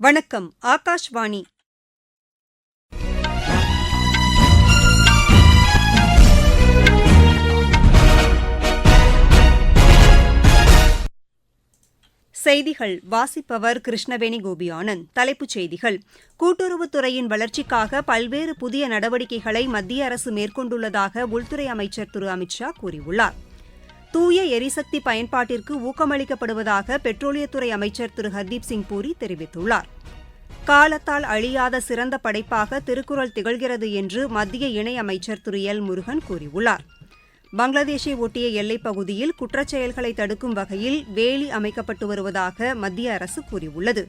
வணக்கம் ஆகாஷ்வாணி. செய்திகள் வாசிப்பவர் கிருஷ்ணவேணி கோபி ஆனந்த். தலைப்புச் செய்திகள் கூட்டுறவுத்துறையின் வளர்ச்சிக்காக பல்வேறு புதிய நடவடிக்கைகளை மத்திய அரசு மேற்கொண்டுள்ளதாக உள்துறை அமைச்சர் திரு அமித்ஷா கூறியுள்ளாா் கூறியுள்ளார். தூய எரிசக்தி பயன்பாட்டிற்கு ஊக்கமளிக்கப்படுவதாக பெட்ரோலியத்துறை அமைச்சர் திரு. ஹர்தீப் சிங் பூரி தெரிவித்துள்ளார். காலத்தால் அழியாத சிறந்த படைப்பாக திருக்குறள் திகழ்கிறது என்று மத்திய இணையமைச்சர் திரு. எல். முருகன் கூறியுள்ளார். பங்களாதேஷை ஒட்டிய எல்லைப் பகுதியில் குற்றச்செயல்களை தடுக்கும் வகையில் வேலி அமைக்கப்பட்டு வருவதாக மத்திய அரசு கூறியுள்ளது.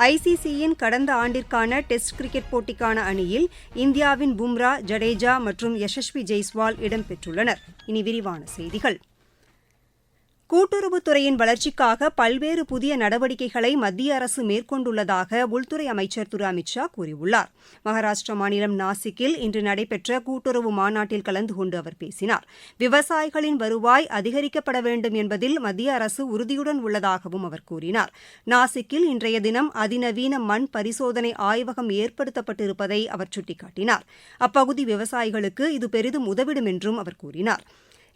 ஐசிசியின் கடந்த ஆண்டிற்கான டெஸ்ட் கிரிக்கெட் போட்டிக்கான அணியில் இந்தியாவின் பும்ரா ஜடேஜா மற்றும் யசஸ்வி ஜெய்ஸ்வால் இடம்பெற்றுள்ளனர். இனி விரிவான செய்திகள். கூட்டுறவுத்துறையின் வளர்ச்சிக்காக பல்வேறு புதிய நடவடிக்கைகளை மத்திய அரசு மேற்கொண்டுள்ளதாக உள்துறை அமைச்சர் திரு. அமித் ஷா கூறியுள்ளார். மகாராஷ்டிரா மாநிலம் நாசிக்கில் இன்று நடைபெற்ற கூட்டுறவு மாநாட்டில் கலந்து கொண்டு அவர் பேசினார். விவசாயிகளின் வருவாய் அதிகரிக்கப்பட வேண்டும் என்பதில் மத்திய அரசு உறுதியுடன் உள்ளதாகவும் அவர் கூறினார். நாசிக்கில் இன்றைய தினம் அதிநவீன மண் பரிசோதனை ஆய்வகம் ஏற்படுத்தப்பட்டிருப்பதை அவர் சுட்டிக்காட்டினார். அப்பகுதி விவசாயிகளுக்கு இது பெரிதும் உதவிடும் என்றும் அவர் கூறினார்.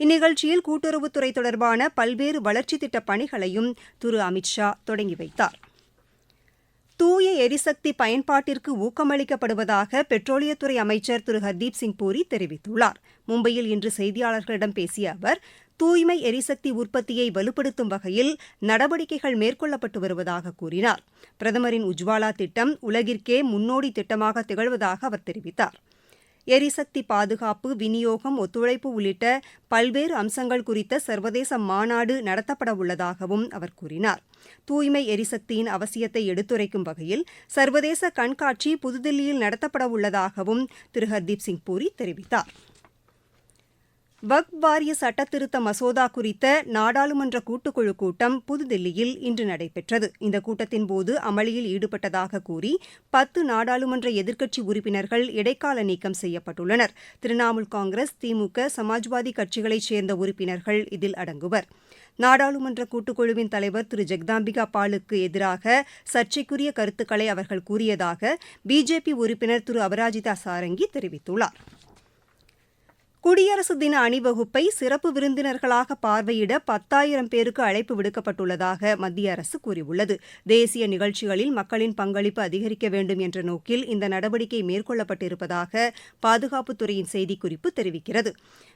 இந்நிகழ்ச்சியில் கூட்டுறவுத்துறை தொடர்பான பல்வேறு வளர்ச்சித் திட்டப் பணிகளையும் திரு. அமித்ஷா தொடங்கி வைத்தார். தூய எரிசக்தி பயன்பாட்டிற்கு ஊக்கமளிக்கப்படுவதாக பெட்ரோலியத்துறை அமைச்சர் திரு. ஹர்தீப் சிங் பூரி தெரிவித்துள்ளார். மும்பையில் இன்று செய்தியாளர்களிடம் பேசிய அவர் தூய்மை எரிசக்தி உற்பத்தியை வலுப்படுத்தும் வகையில் நடவடிக்கைகள் மேற்கொள்ளப்பட்டு வருவதாக கூறினார். பிரதமரின் உஜ்வாலா திட்டம் உலகிற்கே முன்னோடி திட்டமாக திகழ்வதாக அவர் தெரிவித்தார். எரிசக்தி பாதுகாப்பு விநியோகம் ஒத்துழைப்பு உள்ளிட்ட பல்வேறு அம்சங்கள் குறித்த சர்வதேச மாநாடு நடத்தப்பட உள்ளதாகவும் அவர் கூறினார். தூய்மை எரிசக்தியின் அவசியத்தை எடுத்துரைக்கும் வகையில் சர்வதேச கண்காட்சி புதுதில்லியில் நடத்தப்பட உள்ளதாகவும் திரு. ஹர்தீப் சிங் பூரி தெரிவித்தார். வக்ஃப் வாரிய சட்டத்திருத்த மசோதா குறித்த நாடாளுமன்ற கூட்டுக்குழு கூட்டம் புதுதில்லியில் இன்று நடைபெற்றது. இந்த கூட்டத்தின்போது அமளியில் ஈடுபட்டதாக கூறி பத்து நாடாளுமன்ற எதிர்க்கட்சி உறுப்பினர்கள் இடைக்கால நீக்கம் செய்யப்பட்டுள்ளனர். திரிணாமுல் காங்கிரஸ் திமுக சமாஜ்வாதி கட்சிகளைச் சேர்ந்த உறுப்பினர்கள் இதில் அடங்குவர். நாடாளுமன்ற கூட்டுக்குழுவின் தலைவர் திரு. ஜெக்தாம்பிகா பாலுக்கு எதிராக சர்ச்சைக்குரிய கருத்துக்களை அவர்கள் கூறியதாக பிஜேபி உறுப்பினர் திரு. அபராஜிதா சாரங்கி தெரிவித்துள்ளார். குடியரசு தின அணிவகுப்பை சிறப்பு விருந்தினர்களாக பார்வையிட பத்தாயிரம் பேருக்கு அழைப்பு விடுக்கப்பட்டுள்ளதாக மத்திய அரசு கூறியுள்ளது. தேசிய நிகழ்ச்சிகளில் மக்களின் பங்களிப்பு அதிகரிக்க வேண்டும் என்ற நோக்கில் இந்த நடவடிக்கை மேற்கொள்ளப்பட்டிருப்பதாக பாதுகாப்புத்துறையின் செய்திக்குறிப்பு தெரிவிக்கிறது.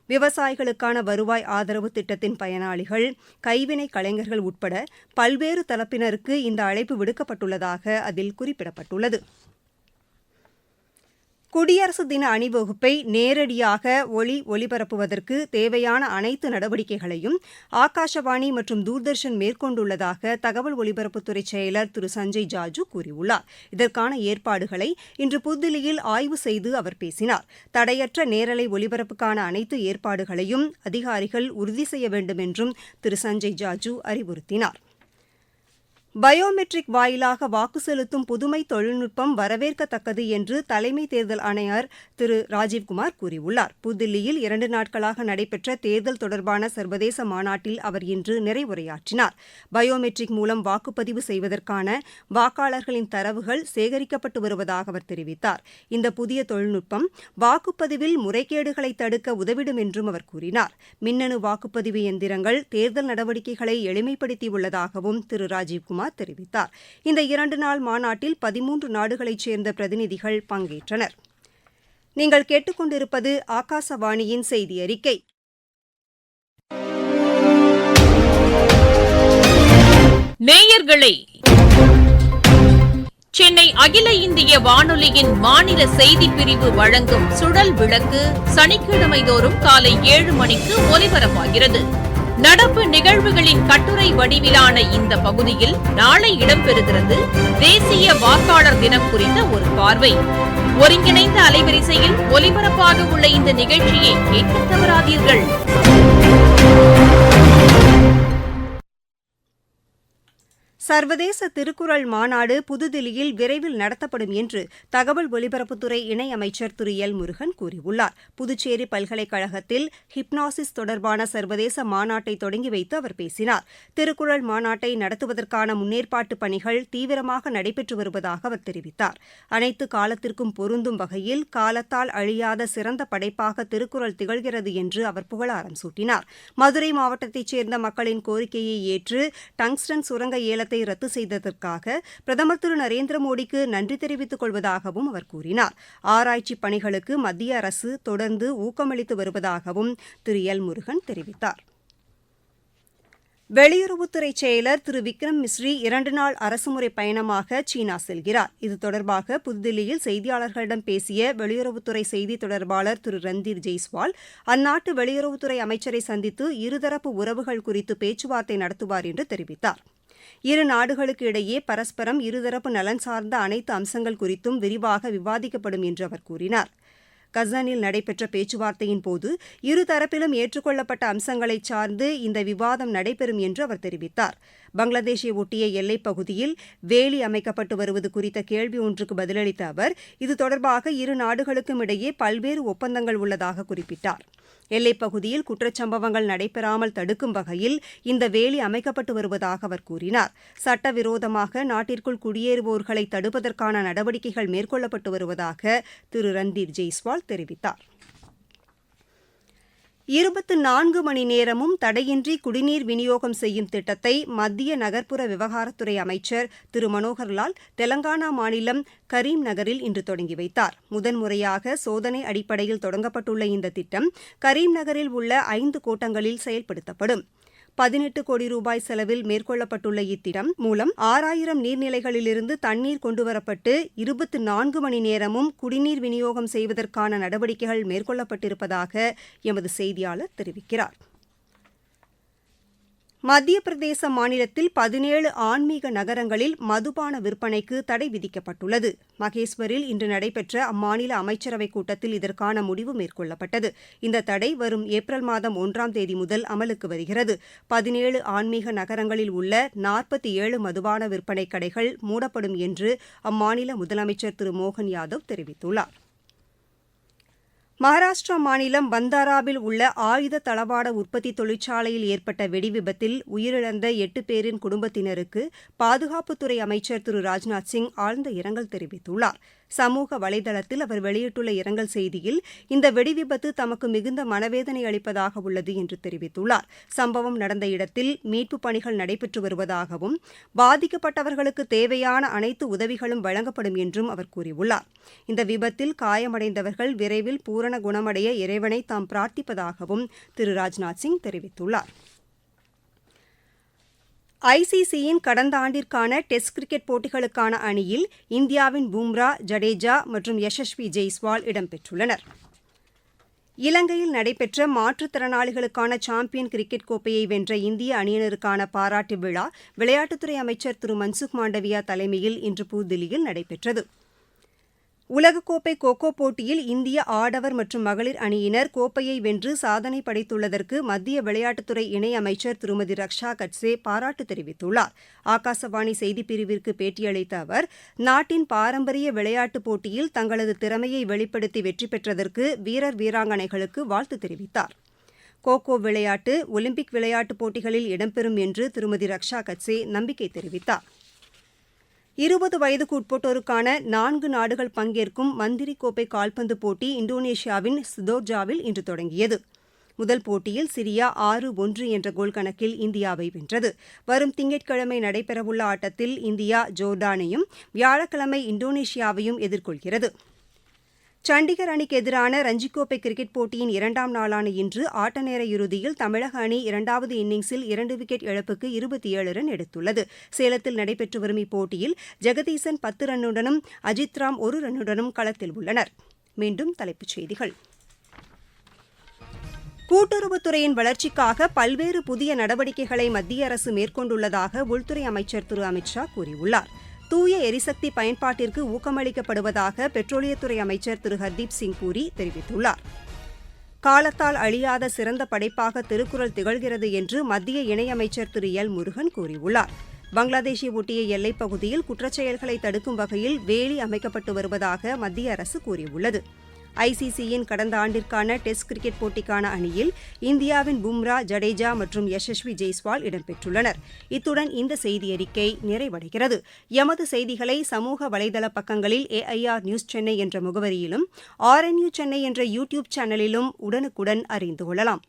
விவசாயிகளுக்கான வருவாய் ஆதரவு திட்டத்தின் பயனாளிகள் கைவினை கலைஞர்கள் உட்பட பல்வேறு தரப்பினருக்கு இந்த அழைப்பு விடுக்கப்பட்டுள்ளதாக அதில் குறிப்பிடப்பட்டுள்ளது. குடியரசு தின அணிவகுப்பை நேரடியாக ஒளி ஒலிபரப்புவதற்கு தேவையான அனைத்து நடவடிக்கைகளையும் ஆகாஷவாணி மற்றும் தூர்தர்ஷன் மேற்கொண்டுள்ளதாக தகவல் ஒலிபரப்புத்துறை செயலர் திரு சஞ்சய் ஜாஜூ கூறியுள்ளார். இதற்கான ஏற்பாடுகளை இன்று புதுதில்லியில் ஆய்வு செய்து அவர் பேசினார். தடையற்ற நேரலை ஒலிபரப்புக்கான அனைத்து ஏற்பாடுகளையும் அதிகாரிகள் உறுதி செய்ய வேண்டும் என்றும் திரு சஞ்சய் ஜாஜூ அறிவுறுத்தினார். பயோமெட்ரிக் வாயிலாக வாக்கு செலுத்தும் புதுமை தொழில்நுட்பம் வரவேற்கத்தக்கது என்று தலைமை தேர்தல் ஆணையர் திரு ராஜீவ்குமார் கூறியுள்ளார். புதுதில்லியில் இரண்டு நாட்களாக நடைபெற்ற தேர்தல் தொடர்பான சர்வதேச மாநாட்டில் அவர் இன்று நிறைவுரையாற்றினார். பயோமெட்ரிக் மூலம் வாக்குப்பதிவு செய்வதற்கான வாக்காளர்களின் தரவுகள் சேகரிக்கப்பட்டு வருவதாக அவர் தெரிவித்தார். இந்த புதிய தொழில்நுட்பம் வாக்குப்பதிவில் முறைகேடுகளை தடுக்க உதவிடும் என்றும் அவர் கூறினார். மின்னணு வாக்குப்பதிவு எந்திரங்கள் தேர்தல் நடவடிக்கைகளை எளிமைப்படுத்தியுள்ளதாகவும் திரு ராஜீவ்குமார் சர்மா தெரிவித்தார். இந்த இரண்டு நாள் மாநாட்டில் பதிமூன்று நாடுகளைச் சேர்ந்த பிரதிநிதிகள் பங்கேற்றனர். நீங்கள் கேட்டுக்கொண்டிருப்பது ஆகாசவாணியின் செய்தி அறிக்கை நேயர்களே சென்னை அகில இந்திய வானொலியின் மாநில செய்தி பிரிவு வழங்கும் சுழல் விளக்கு சனிக்கிழமை தோறும் காலை ஏழு மணிக்கு ஒலிபரப்பாகிறது. நடப்பு நிகழ்வுகளின் கட்டுரை வடிவிலான இந்த பகுதியில் நாளை இடம்பெறுகிறது தேசிய வாக்காளர் தினம் குறித்த ஒரு பார்வை. ஒருங்கிணைந்த அலைவரிசையில் ஒலிபரப்பாக உள்ள இந்த நிகழ்ச்சியை கேட்க தவறாதீர்கள். சர்வதேச திருக்குறள் மாநாடு புதுதில்லியில் விரைவில் நடத்தப்படும் என்று தகவல் ஒலிபரப்புத்துறை இணையமைச்சர் திரு. எல். முருகன் கூறியுள்ளார். புதுச்சேரி பல்கலைக்கழகத்தில் ஹிப்னாசிஸ் தொடர்பான சர்வதேச மாநாட்டை தொடங்கி வைத்து அவர் பேசினார். திருக்குறள் மாநாட்டை நடத்துவதற்கான முன்னேற்பாட்டு பணிகள் தீவிரமாக நடைபெற்று வருவதாக அவர் தெரிவித்தார். அனைத்து காலத்திற்கும் பொருந்தும் வகையில் காலத்தால் அழியாத சிறந்த படைப்பாக திருக்குறள் திகழ்கிறது என்று அவர் புகழாரம் சூட்டினார். மதுரை மாவட்டத்தைச் சேர்ந்த மக்களின் கோரிக்கையை ஏற்று டங்ஸ்டன் சுரங்க ஏலத்தை ரத்து செய்ததற்காக பிரதமர் திரு நரேந்திர மோடிக்கு நன்றி தெரிவித்துக் கொள்வதாகவும் அவர் கூறினார். ஆராய்ச்சி பணிகளுக்கு மத்திய அரசு தொடர்ந்து ஊக்கமளித்து வருவதாகவும் திரு எல் முருகன் தெரிவித்தார். வெளியுறவுத்துறை செயலர் திரு விக்ரம் மிஸ்ரி இரண்டு நாள் அரசுமுறை பயணமாக சீனா செல்கிறார். இது தொடர்பாக புதுதில்லியில் செய்தியாளர்களிடம் பேசிய வெளியுறவுத்துறை செய்தி தொடர்பாளர் திரு ரந்தீர் ஜெய்ஸ்வால் அந்நாட்டு வெளியுறவுத்துறை அமைச்சரை சந்தித்து இருதரப்பு உறவுகள் குறித்து பேச்சுவார்த்தை நடத்துவார் என்று தெரிவித்தார். இரு நாடுகளுக்கு இடையே பரஸ்பரம் இருதரப்பு நலன் சார்ந்த அனைத்து அம்சங்கள் குறித்தும் விரிவாக விவாதிக்கப்படும் என்று அவர் கூறினார். கசானில் நடைபெற்ற பேச்சுவார்த்தையின் போது இருதரப்பிலும் ஏற்றுக்கொள்ளப்பட்ட அம்சங்களை சார்ந்து இந்த விவாதம் நடைபெறும் என்று அவர் தெரிவித்தார். பங்களாதேஷை ஒட்டிய எல்லைப் பகுதியில் வேலி அமைக்கப்பட்டு வருவது குறித்த கேள்வி ஒன்றுக்கு பதிலளித்த அவர் இது தொடர்பாக இரு நாடுகளுக்கும் இடையே பல்வேறு ஒப்பந்தங்கள் உள்ளதாக குறிப்பிட்டார். எல்லைப் பகுதியில் குற்றச்சம்பவங்கள் நடைபெறாமல் தடுக்கும் வகையில் இந்த வேலி அமைக்கப்பட்டு வருவதாக அவர் கூறினார். சட்டவிரோதமாக நாட்டிற்குள் குடியேறுவோர்களை தடுப்பதற்கான நடவடிக்கைகள் மேற்கொள்ளப்பட்டு வருவதாக திரு. ரந்தீர் ஜெய்ஸ்வால் தெரிவித்தார். இருபத்து நான்கு மணி நேரமும் தடையின்றி குடிநீர் விநியோகம் செய்யும் திட்டத்தை மத்திய நகர்ப்புற விவகாரத்துறை அமைச்சர் திரு. மனோகர்லால் தெலங்கானா மாநிலம் கரீம் நகரில் இன்று தொடங்கி வைத்தார். முதன்முறையாக சோதனை அடிப்படையில் தொடங்கப்பட்டுள்ள இந்த திட்டம் கரீம் நகரில் உள்ள ஐந்து கோட்டங்களில் செயல்படுத்தப்படும். பதினெட்டு கோடி ரூபாய் செலவில் மேற்கொள்ளப்பட்டுள்ள இத்திட்டம் மூலம் ஆறாயிரம் நீர்நிலைகளிலிருந்து தண்ணீர் கொண்டுவரப்பட்டு இருபத்தி நான்கு மணி நேரமும் குடிநீர் விநியோகம் செய்வதற்கான நடவடிக்கைகள் மேற்கொள்ளப்பட்டிருப்பதாக எமது செய்தியாளர் தெரிவிக்கிறார். மத்திய பிரதேச மாநிலத்தில் பதினேழு ஆன்மீக நகரங்களில் மதுபான விற்பனைக்கு தடை விதிக்கப்பட்டுள்ளது. மகேஸ்வரில் இன்று நடைபெற்ற அம்மாநில அமைச்சரவைக் கூட்டத்தில் இதற்கான முடிவு மேற்கொள்ளப்பட்டது. இந்த தடை வரும் ஏப்ரல் மாதம் ஒன்றாம் தேதி முதல் அமலுக்கு வருகிறது. பதினேழு ஆன்மீக நகரங்களில் உள்ள நாற்பத்தி ஏழு மதுபான விற்பனை கடைகள் மூடப்படும் என்று அம்மாநில முதலமைச்சர் திரு மோகன் யாதவ் தெரிவித்துள்ளார். மகாராஷ்டிரா மாநிலம் பந்தாராவில் உள்ள ஆயுத தளவாட உற்பத்தி தொழிற்சாலையில் ஏற்பட்ட வெடிவிபத்தில் உயிரிழந்த எட்டு பேரின் குடும்பத்தினருக்கு பாதுகாப்புத்துறை அமைச்சர் திரு ராஜ்நாத் சிங் ஆழ்ந்த இரங்கல் தெரிவித்துள்ளார். சமூக வலைதளத்தில் அவர் வெளியிட்டுள்ள இரங்கல் செய்தியில் இந்த வெடிவிபத்து தமக்கு மிகுந்த மனவேதனை அளிப்பதாக உள்ளது என்று தெரிவித்துள்ளார். சம்பவம் நடந்த இடத்தில் மீட்புப் பணிகள் நடைபெற்று வருவதாகவும் பாதிக்கப்பட்டவர்களுக்கு தேவையான அனைத்து உதவிகளும் வழங்கப்படும் என்றும் அவர் கூறியுள்ளார். இந்த விபத்தில் காயமடைந்தவர்கள் விரைவில் பூரண குணமடைய இறைவனை தாம் பிரார்த்திப்பதாகவும் திரு. ராஜ்நாத் சிங் தெரிவித்துள்ளார். ஐசிசியின் கடந்த ஆண்டிற்கான டெஸ்ட் கிரிக்கெட் போட்டிகளுக்கான அணியில் இந்தியாவின் பும்ரா ஜடேஜா மற்றும் யசஸ்வி ஜெய்ஸ்வால் இடம்பெற்றுள்ளனர். இலங்கையில் நடைபெற்ற மாற்றுத்திறனாளிகளுக்கான சாம்பியன் கிரிக்கெட் கோப்பையை வென்ற இந்திய அணியினருக்கான பாராட்டு விழா விளையாட்டுத்துறை அமைச்சர் திரு மன்சுக் மாண்டவியா தலைமையில் இன்று புதுதில்லியில் நடைபெற்றது. உலகக்கோப்பை கோகோ போட்டியில் இந்திய ஆடவர் மற்றும் மகளிர் அணியினர் கோப்பையை வென்று சாதனை படைத்துள்ளதற்கு மத்திய விளையாட்டுத்துறை இணையமைச்சர் திருமதி ரக்ஷா கட்சே பாராட்டு தெரிவித்துள்ளார். ஆகாசவாணி செய்திப்பிரிவிற்கு பேட்டியளித்த அவர் நாட்டின் பாரம்பரிய விளையாட்டுப் போட்டியில் தங்களது திறமையை வெளிப்படுத்தி வெற்றி பெற்றதற்கு வீரர் வீராங்கனைகளுக்கு வாழ்த்து தெரிவித்தார். கோகோ விளையாட்டு ஒலிம்பிக் விளையாட்டுப் போட்டிகளில் இடம்பெறும் என்று திருமதி ரக்ஷா கட்சே நம்பிக்கை தெரிவித்தார். இருபது வயதுக்கு உட்பட்டோருக்கான நான்கு நாடுகள் பங்கேற்கும் மந்திரி கோப்பை கால்பந்து போட்டி இந்தோனேஷியாவின் சிதோர்ஜாவில் இன்று தொடங்கியது. முதல் போட்டியில் சிரியா ஆறு ஒன்று என்ற கோல் கணக்கில் இந்தியாவை வென்றது. வரும் திங்கட்கிழமை நடைபெறவுள்ள ஆட்டத்தில் இந்தியா ஜோர்டானையும் வியாழக்கிழமை இந்தோனேஷியாவையும் எதிர்கொள்கிறது. சண்டிகர் அணிக்கு எதிரான ரஞ்சிக்கோப்பை கிரிக்கெட் போட்டியின் இரண்டாம் நாளான இன்று ஆட்டநேர இறுதியில் தமிழக அணி இரண்டாவது இன்னிங்ஸில் இரண்டு விக்கெட் இழப்புக்கு இருபத்தி ஏழு ரன் எடுத்துள்ளது. சேலத்தில் நடைபெற்று வரும் இப்போட்டியில் ஜெகதீசன் பத்து ரன்னுடனும் அஜித் ராம் ஒரு ரன்னுடனும் களத்தில் உள்ளனர். மீண்டும் தலைப்புச் செய்திகள். கூட்டுறவுத்துறையின் வளர்ச்சிக்காக பல்வேறு புதிய நடவடிக்கைகளை மத்திய அரசு மேற்கொண்டுள்ளதாக உள்துறை அமைச்சர் திரு அமித் ஷா கூறியுள்ளார். தூய எரிசக்தி பயன்பாட்டிற்கு ஊக்கமளிக்கப்படுவதாக பெட்ரோலியத்துறை அமைச்சர் திரு. ஹர்தீப் சிங் பூரி தெரிவித்துள்ளார். காலத்தால் அழியாத சிறந்த படைப்பாக திருக்குறள் திகழ்கிறது என்று மத்திய இணையமைச்சர் திரு. எல். முருகன் கூறியுள்ளார். பங்களாதேஷை ஒட்டிய எல்லைப் பகுதியில் குற்றச்செயல்களை தடுக்கும் வகையில் வேலி அமைக்கப்பட்டு வருவதாக மத்திய அரசு கூறியுள்ளது. ஐசிசியின் கடந்த ஆண்டிற்கான டெஸ்ட் கிரிக்கெட் போட்டிக்கான அணியில் இந்தியாவின் பும்ரா ஜடேஜா மற்றும் யசஸ்வி ஜெய்ஸ்வால் இடம்பெற்றுள்ளனர். இத்துடன் இந்த செய்தியறிக்கை நிறைவடைகிறது. எமது செய்திகளை சமூக வலைதள பக்கங்களில் ஏஐஆர் நியூஸ் சென்னை என்ற முகவரியிலும் ஆர்என்யூ சென்னை என்ற யூ டியூப் சேனலிலும் உடனுக்குடன் அறிந்து கொள்ளலாம்.